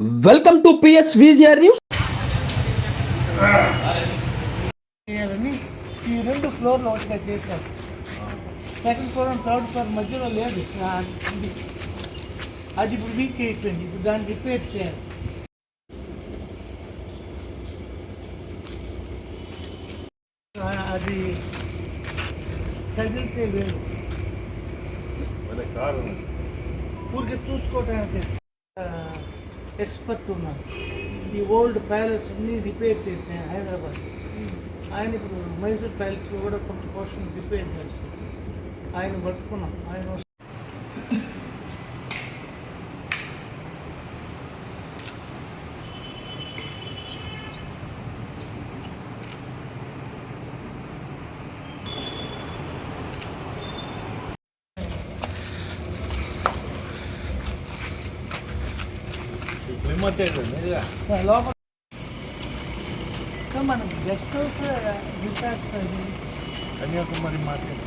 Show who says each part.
Speaker 1: Welcome to PS VGR news.
Speaker 2: చేయాలని ఈ రెండు ఫ్లోర్లు ఒకటిగా చేశారు. Second floor and third floor మధ్యలో లేదు. అది ఇప్పుడు వీక్ అయిపోయింది. ఇప్పుడు దాన్ని రిపేర్ చేయాలి. అది తగిలితే వేరు. ఊరికి చూసుకోవడానికి ఎక్స్పర్ట్ ఉన్నారు. ఈ ఓల్డ్ ప్యాలెస్ అన్ని రిపేర్ చేసాను హైదరాబాద్. ఆయన ఇప్పుడు మైసూర్ ప్యాలెస్ కూడా కొంత పోర్షన్ రిపేర్ చేస్తారు ఆయన పట్టుకున్నాం. ఆయన లోపల మనం గెస్ట్ హౌస్ రిసార్ట్స్ అది
Speaker 3: కన్యాకుమారి మార్కెట్